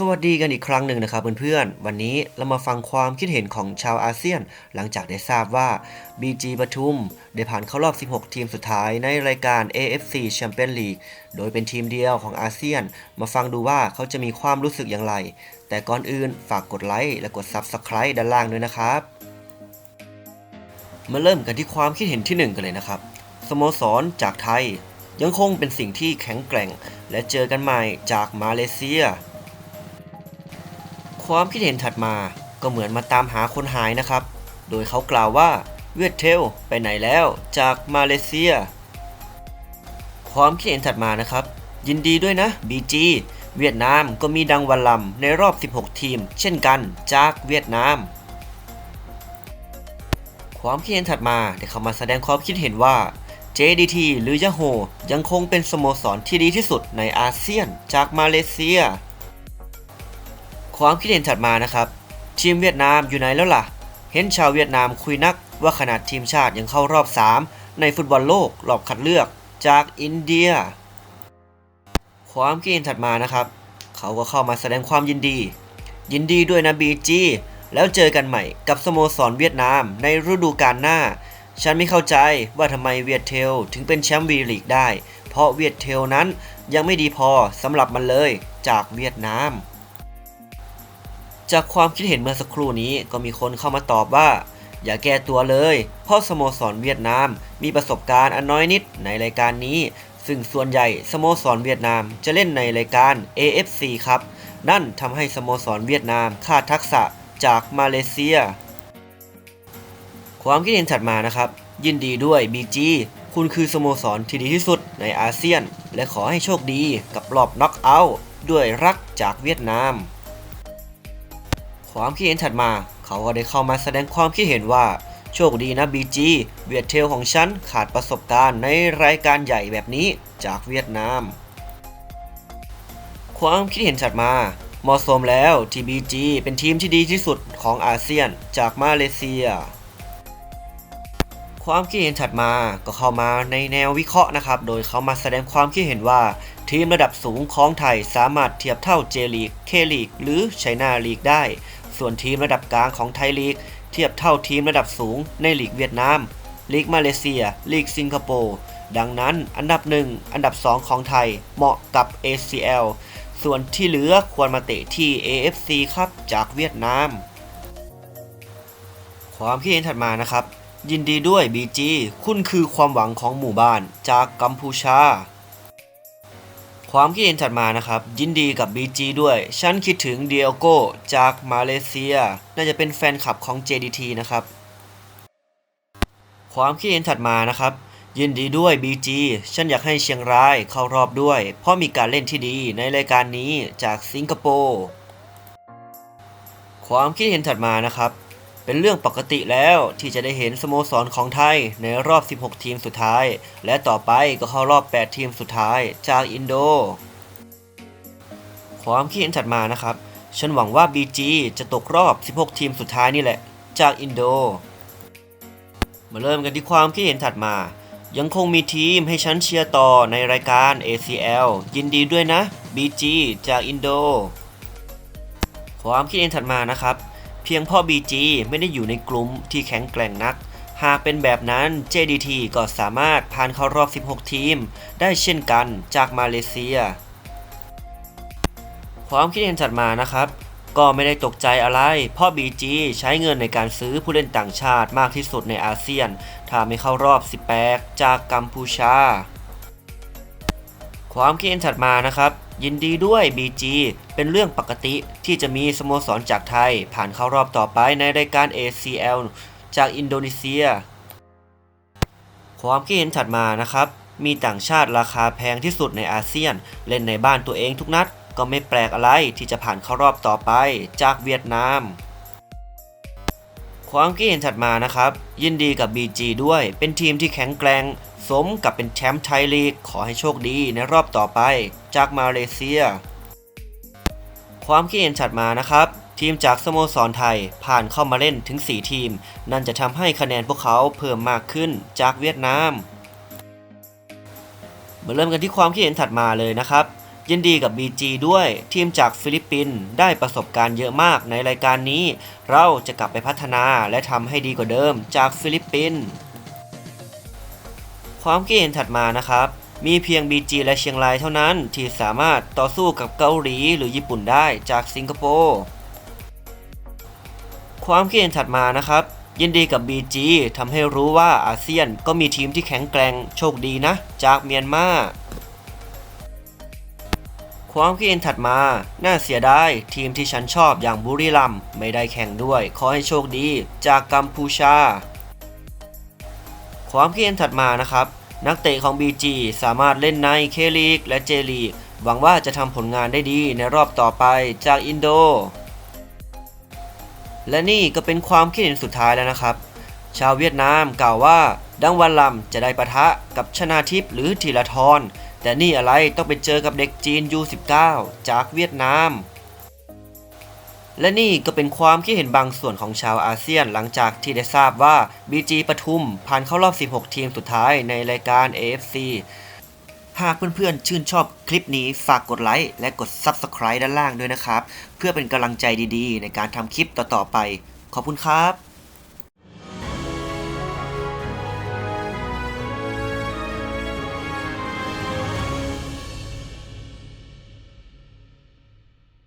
สวัสดีกันอีกครั้งหนึ่งนะครับเพื่อนๆ วันนี้เรามาฟังความคิดเห็นของชาวอาเซียน หลังจากได้ทราบว่า BG ปทุม ได้ผ่านเข้ารอบ 16 ทีมสุดท้ายในรายการ AFC Champions League โดยเป็นทีมเดียวของอาเซียน มาฟังดูว่าเขาจะมีความรู้สึกอย่างไร แต่ก่อนอื่นฝากกดไลค์และกด Subscribe ด้านล่างด้วยนะครับ มาเริ่มกันที่ความคิดเห็นที่หนึ่งกันเลยนะครับ สโมสรจากไทย ยังคงเป็นสิ่งที่แข็งแกร่ง และเจอกันใหม่จากมาเลเซีย ความคิดเห็นถัดมาก็เหมือนมาตามหาคนหายนะครับ โดยเขากล่าวว่าเวียดเทลไปไหนแล้วจากมาเลเซีย ความคิดเห็นถัดมานะครับ ยินดีด้วยนะ BG เวียดนามก็มีดังวันลำในรอบ 16 ทีม เช่นกันจากเวียดนาม ความคิดเห็นถัดมาได้เข้ามาแสดงความคิดเห็นว่า JDT หรือ Yahoo ยังคงเป็นสโมสรที่ดีที่สุดในอาเซียนจากมาเลเซีย ความคิดเห็นถัดมานะครับ ทีมเวียดนามอยู่ไหนแล้วล่ะ เห็นชาวเวียดนามคุยนักว่าขนาดทีมชาติยังเข้ารอบ 3 ในฟุตบอลโลกรอบคัดเลือกจากอินเดีย ความคิดเห็นถัดมานะครับ เขาก็เข้ามาแสดงความยินดี ยินดีด้วยนะบีจีแล้วเจอกันใหม่กับสโมสรเวียดนามในฤดูกาลหน้า ฉันไม่เข้าใจว่าทำไมเวียดเทลถึงเป็นแชมป์วีลีกได้ เพราะเวียดเทลนั้นยังไม่ดีพอสำหรับมันเลยจากเวียดนาม จากความคิดเห็นเมื่อสักครู่นี้ก็มีคนเข้ามาตอบว่า อย่าแก้ตัวเลย เพราะสโมสรเวียดนาม มีประสบการณ์อันน้อยนิดในรายการนี้ ซึ่งส่วนใหญ่สโมสรเวียดนามจะเล่นในรายการ AFC ครับ นั่นทำให้สโมสรเวียดนามขาดทักษะจากมาเลเซีย ความคิดเห็นถัดมานะครับ ยินดีด้วย BG คุณคือสโมสรที่ดีที่สุดในอาเซียน และขอให้โชคดีกับรอบน็อกเอาท์ด้วยรักจากเวียดนาม ความคิดเห็นถัดมา เขาก็ได้เข้ามาแสดงความคิดเห็นว่า โชคดีนะ BG เวียดเทลของฉันขาดประสบการณ์ในรายการใหญ่แบบนี้จากเวียดนาม ความคิดเห็นถัดมาเหมาะสมแล้วที่ BG เป็นทีมที่ดีที่สุดของอาเซียนจากมาเลเซีย ความคิดเห็นถัดมาก็เข้ามาในแนววิเคราะห์นะครับ โดยเขามาแสดงความคิดเห็นว่า ทีมระดับสูงของไทยสามารถเทียบเท่าเจลีก เคลีก หรือไชน่าลีกได้ ส่วนทีมระดับกลางของไทยลีก เทียบเท่าทีมระดับสูงในลีกเวียดนาม ลีกมาเลเซีย ลีกสิงคโปร์ ดังนั้นอันดับ 1 อันดับ 2 ของไทยเหมาะกับ ACL ส่วนที่เหลือควรมาเตะที่ AFC ครับจากเวียดนาม ความคิดเห็นถัดมานะครับ ยินดีด้วย BG คุณคือความหวังของหมู่บ้านจากกัมพูชา ความคิดเห็นถัดมานะครับ ยินดีกับ BG ด้วย ฉันคิดถึงเดียโกจากมาเลเซีย น่าจะเป็นแฟนคลับของ JDT นะครับ ความคิดเห็นถัดมานะครับ ยินดีด้วย BG ฉันอยากให้เชียงรายเข้ารอบด้วย เพราะมีการเล่นที่ดีในรายการนี้จากสิงคโปร์ความคิดเห็นถัดมานะครับ เป็นเรื่องปกติแล้วที่จะได้เห็นสโมสรของไทยในรอบ 16 ทีมสุดท้าย และต่อไปก็เข้ารอบ 8 ทีมสุดท้ายจากอินโด ความคิดเห็นถัดมานะครับ ฉันหวังว่า BG จะตกรอบ 16 ทีมสุดท้ายนี่แหละ จากอินโด มาเริ่มกันที่ความคิดเห็นถัดมา ยังคงมีทีมให้ฉันเชียร์ต่อในรายการ ACL ยินดีด้วยนะ BG จากอินโด ความคิดเห็นถัดมานะครับ เพียงเพ่อ BG ไม่ได้อยู่ในกลุ่มที่แข็งแกร่งนัก หากเป็นแบบนั้น JDT ก็สามารถผ่านเข้ารอบ 16 ทีม ได้เช่นกันจากมาเลเซีย ความคิดเห็นถัดมานะครับก็ไม่ได้ตกใจอะไร เพราะ BG ใช้เงินในการซื้อผู้เล่นต่างชาติมากที่สุดในอาเซียน ถ้าไม่เข้ารอบ 18 จากกัมพูชา ความคิดเห็นถัดมานะครับ ยินดีด้วย BG เป็นเรื่องปกติที่จะมีสโมสรจากไทย ผ่านเข้ารอบต่อไปในรายการ ACL จากอินโดนีเซีย ความคิดเห็นถัดมานะครับ มีต่างชาติราคาแพงที่สุดในอาเซียน เล่นในบ้านตัวเองทุกนัด ก็ไม่แปลกอะไรที่จะผ่านเข้ารอบต่อไปจากเวียดนามความคิดเห็นถัดมานะครับ ยินดีกับ BG ด้วยเป็นทีมที่แข็งแกร่ง สมกับเป็นแชมป์ไทยลีก ขอให้โชคดีในรอบต่อไป จากมาเลเซีย ความคิดเห็นถัดมานะครับ ทีมจากสโมสรไทยผ่านเข้ามาเล่นถึง 4 ทีม นั่นจะทำให้คะแนนพวกเขาเพิ่มมากขึ้นจากเวียดนามมาเริ่มกันที่ความคิดเห็นถัดมาเลยนะครับ ยินดีกับ BG ด้วย ทีมจากฟิลิปปินส์ได้ประสบการณ์เยอะมากในรายการนี้ เราจะกลับไปพัฒนาและทำให้ดีกว่าเดิมจากฟิลิปปินส์ ความคิดเห็นถัดมานะครับ มีเพียง BG และเชียงรายเท่านั้นที่สามารถต่อสู้กับเกาหลีหรือญี่ปุ่นได้จากสิงคโปร์ความคิดเห็นถัดมานะครับ ยินดีกับ BG ทำให้รู้ว่าอาเซียนก็มีทีมที่แข็งแกร่งโชคดีนะ จากเมียนมาความคิดเห็นถัดมา น่าเสียดายทีมที่ฉันชอบอย่างบุรีรัมไม่ได้แข่งด้วย ขอให้โชคดีจากกัมพูชา ความคิดเห็นถัดมานะครับ นักเตะของ BG สามารถเล่นในเคลีกและเจลีกหวังว่าจะทำผลงานได้ดีในรอบต่อไปจากอินโด และนี่ก็เป็นความคิดเห็นสุดท้ายแล้วนะครับ ชาวเวียดนามกล่าวว่า ดังวันลำจะได้ปะทะกับชนาทิพย์หรือธีรทรแต่นี่อะไรต้องไปเจอกับเด็กจีน U19 จากเวียดนาม และนี่ก็เป็นความคิดเห็นบางส่วนของชาวอาเซียนหลังจากที่ได้ทราบว่า BG ปทุมผ่านเข้ารอบ 16 ทีมสุดท้ายในรายการ AFC หากเพื่อนๆ ชื่นชอบคลิปนี้ฝากกดไลค์และกด Subscribe ด้านล่างด้วยนะครับ เพื่อเป็นกำลังใจดีๆ ในการทำคลิปต่อๆไป ขอบคุณครับ